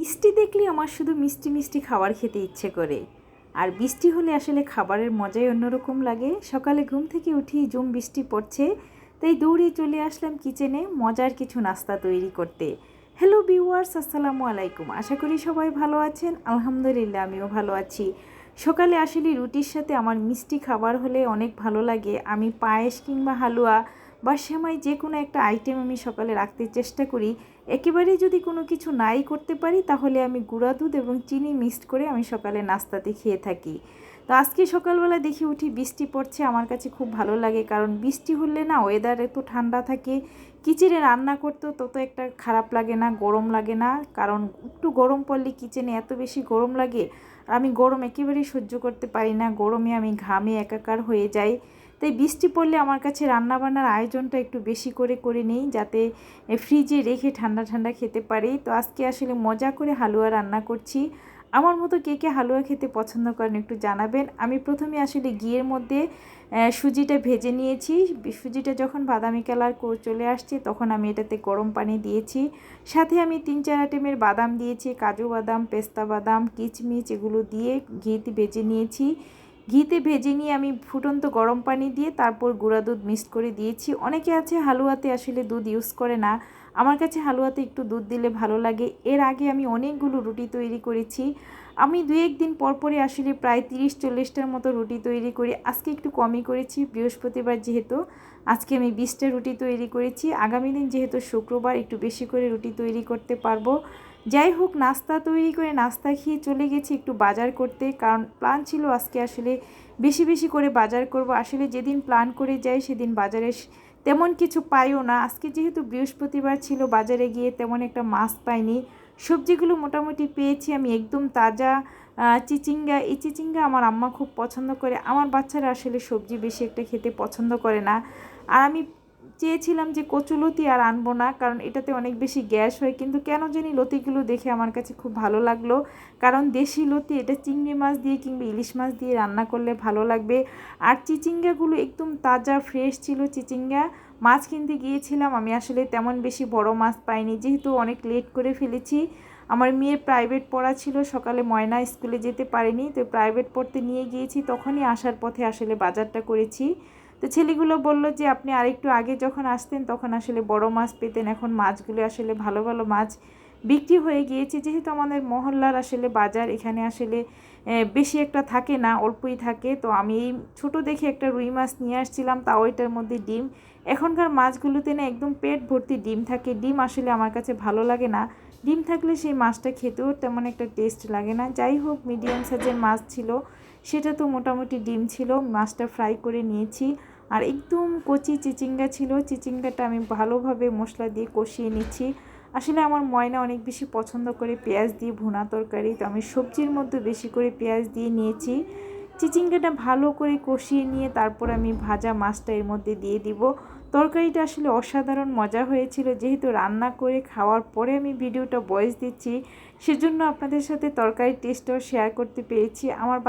বৃষ্টি দেখলে আমার শুধু মিষ্টি মিষ্টি খাবার খেতে ইচ্ছে করে। আর বৃষ্টি হলে আসলে খাবারের মজাই অন্যরকম লাগে। সকালে ঘুম থেকে উঠি, জুম বৃষ্টি পড়ছে, তাই দৌড়ে চলে আসলাম কিচেনে মজার কিছু নাস্তা তৈরি করতে। হ্যালো ভিউয়ার্স, আসসালামু আলাইকুম। আশা করি সবাই ভালো আছেন। আলহামদুলিল্লাহ, আমিও ভালো আছি। সকালে আসলে রুটির সাথে আমার মিষ্টি খাবার হলে অনেক ভালো লাগে। আমি পায়েস কিংবা হালুয়া বা সেমাই যে কোনো একটা আইটেম আমি সকালে রাখতে চেষ্টা করি। একেবারেই যদি কোনো কিছু নাই করতে পারি, তাহলে আমি গুঁড়া দুধ এবং চিনি মিক্সড করে আমি সকালে নাস্তাতে খেয়ে থাকি। তো আজকে সকালবেলা দেখি উঠি বৃষ্টি পড়ছে, আমার কাছে খুব ভালো লাগে কারণ বৃষ্টি হলে না ওয়েদার এত ঠান্ডা থাকে। কিচেনে রান্না করতেও তত একটা খারাপ লাগে না, গরম লাগে না। কারণ একটু গরম পড়লে কিচেনে এত বেশি গরম লাগে, আর আমি গরম একেবারেই সহ্য করতে পারি না। গরমে আমি ঘামে একাকার হয়ে যাই। তাই বৃষ্টি পড়লে আমার কাছে রান্নাবান্নার আয়োজনটা একটু বেশি করে করে নিই যাতে ফ্রিজে রেখে ঠান্ডা ঠান্ডা খেতে পারি। তো আজকে আসলে মজা করে হালুয়া রান্না করছি। আমার মতো কে কে হালুয়া খেতে পছন্দ করেন একটু জানাবেন। আমি প্রথমে আসলে ঘিয়ের মধ্যে সুজিটা ভেজে নিয়েছি। সুজিটা যখন বাদামি কালার চলে আসছে তখন আমি এটাতে গরম পানি দিয়েছি। সাথে আমি তিন, চার আইটেমের বাদাম দিয়েছি, কাজু বাদাম, পেস্তা বাদাম, কিচমিচ এগুলো দিয়ে ঘিতে ভেজে নিয়েছি। ঘিতে ভেজে নিয়ে আমি ফুটন্ত গরম পানি দিয়ে তারপর গুঁড়া দুধ মিক্সড করে দিয়েছি। অনেকে আছে হালুয়াতে আসলে দুধ ইউজ করে না। আমার কাছে হালুয়াতে একটু দুধ দিলে ভালো লাগে। এর আগে আমি অনেকগুলো রুটি তৈরি করেছি। আমি দু একদিন পরপরই আসলে প্রায় তিরিশ চল্লিশটার মতো রুটি তৈরি করি। আজকে একটু কমই করেছি, বৃহস্পতিবার যেহেতু। আজকে আমি বিশটা রুটি তৈরি করেছি। আগামী দিন যেহেতু শুক্রবার, একটু বেশি করে রুটি তৈরি করতে পারব। যাই হোক, নাস্তা তৈরি করে নাস্তা খেয়ে চলে গেছি একটু বাজার করতে। কারণ প্ল্যান ছিল আজকে আসলে বেশি বেশি করে বাজার করব। আসলে যেদিন প্ল্যান করে যাই সেদিন বাজারে তেমন কিছু পাইও না। আজকে যেহেতু বৃহস্পতিবার ছিল, বাজারে গিয়ে তেমন একটা মাছ পাইনি। সবজিগুলো মোটামুটি পেয়েছি আমি একদম তাজা চিচিঙ্গা। এই চিচিঙ্গা আমার আম্মা খুব পছন্দ করে। আমার বাচ্চারা আসলে সবজি বেশি একটা খেতে পছন্দ করে না। আর আমি চেয়েছিলাম যে কচুলতি আর আনব না, কারণ এটাতে অনেক বেশি গ্যাস হয়। কিন্তু কেন জানি লতিগুলো দেখে আমার কাছে খুব ভালো লাগল। কারণ দেশি লতি, এটা চিংড়ি মাছ দিয়ে কিংবা ইলিশ মাছ দিয়ে রান্না করলে ভালো লাগবে। আর চিচিঙ্গাগুলো একদম তাজা ফ্রেশ ছিল চিচিঙ্গা। মাছ কিনতে গিয়েছিলাম, আমি আসলে তেমন বেশি বড় মাছ পাইনি। যেহেতু অনেক লেট করে ফেলেছি, আমার মেয়ের প্রাইভেট পড়া ছিল, সকালে ময়না স্কুলে যেতে পারেনি। তো প্রাইভেট পড়তে নিয়ে গিয়েছি, তখনই আসার পথে আসলে বাজারটা করেছি। তো ছেলেগুলো বলল যে, আপনি আরেকটু আগে যখন আসতেন, তখন আসলে বড় মাছ পেতেন। এখন মাছগুলো আসলে ভালো ভালো মাছ বিক্রি হয়ে গিয়েছে। যেহেতু আমাদের মহল্লার আসলে বাজার এখানে আসলে বেশি একটা থাকে না, অল্পই থাকে। তো আমি এই ছোটো দেখে একটা রুই মাছ নিয়ে আসছিলাম। তাও এটার মধ্যে ডিম। এখনকার মাছগুলোতে না একদম পেট ভর্তি ডিম থাকে। ডিম আসলে আমার কাছে ভালো লাগে না। ডিম থাকলে সেই মাছটা খেতেও তেমন একটা টেস্ট লাগে না। যাই হোক মিডিয়াম সাইজের মাছ ছিল। সেটা তো মোটামুটি ডিম ছিল। মাছটা ফ্রাই করে নিয়েছি। আর একদম কচি চিচিঙ্গা ছিল। চিচিঙ্গাটা আমি ভালোভাবে মশলা দিয়ে কষিয়ে নিচ্ছি। আসলে আমার ময়না অনেক বেশি পছন্দ করে পেঁয়াজ দিয়ে ভুনা তরকারি, তো আমি সবজির মধ্যে বেশি করে পেঁয়াজ দিয়ে নিয়েছি। চিচিঙ্গাটা ভালো করে কষিয়ে নিয়ে তারপর আমি ভাজা মাছটা এর মধ্যে দিয়ে দিব। তরকারিটা আসলে অসাধারণ মজা হয়েছিল। যেহেতু রান্না করে খাওয়ার পরে আমি ভিডিওটা বয়স দিচ্ছি, সেজন্য আপনাদের সাথে তরকারির টেস্টটাও শেয়ার করতে পেরেছি। আমার